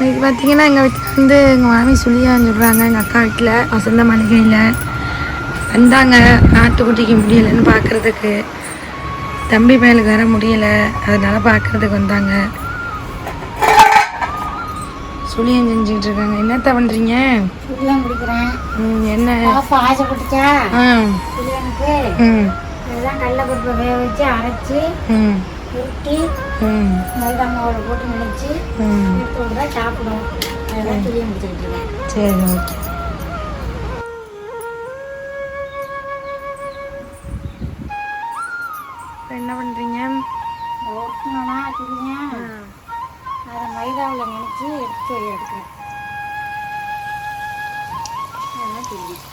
இன்னைக்கு பார்த்தீங்கன்னா எங்கள் வீட்டில் வந்து எங்கள் மாமி சொல்லியான்னு சொல்கிறாங்க எங்கள் அக்கா வீட்டில் வசந்த மளிகையில் வந்தாங்க. ஆட்டுக்குட்டிக்கு முடியலைன்னு பார்க்குறதுக்கு தம்பி பயலுக்கு வர முடியலை. அதனால பார்க்குறதுக்கு வந்தாங்க. சுழியம் செஞ்சுக்கிட்டு இருக்காங்க. என்னத்த பண்ணுறீங்க குடிக்கிறேன். ம், என்ன? பாப்பா ஆசைப்பட்டுச்சா? ஆ. புளியனுக்கு ம். அதெல்லாம் கடலப்பருப்பை வேக வச்சு அரைச்சி ம். உருட்டி ம். மைதா மாவில் போட்டு நினைச்சு ம். எடுத்து விட்டா சாப்பிடும். அதெல்லாம் குடிச்சிட்டு இருக்கேன். சரி ஓகே. என்ன பண்ணுறீங்க ஒட்டணும்னா புளியம் அதை மைதாவில் நினைச்சு எடுத்து எடுக்கிறேன். அதெல்லாம் புளியம்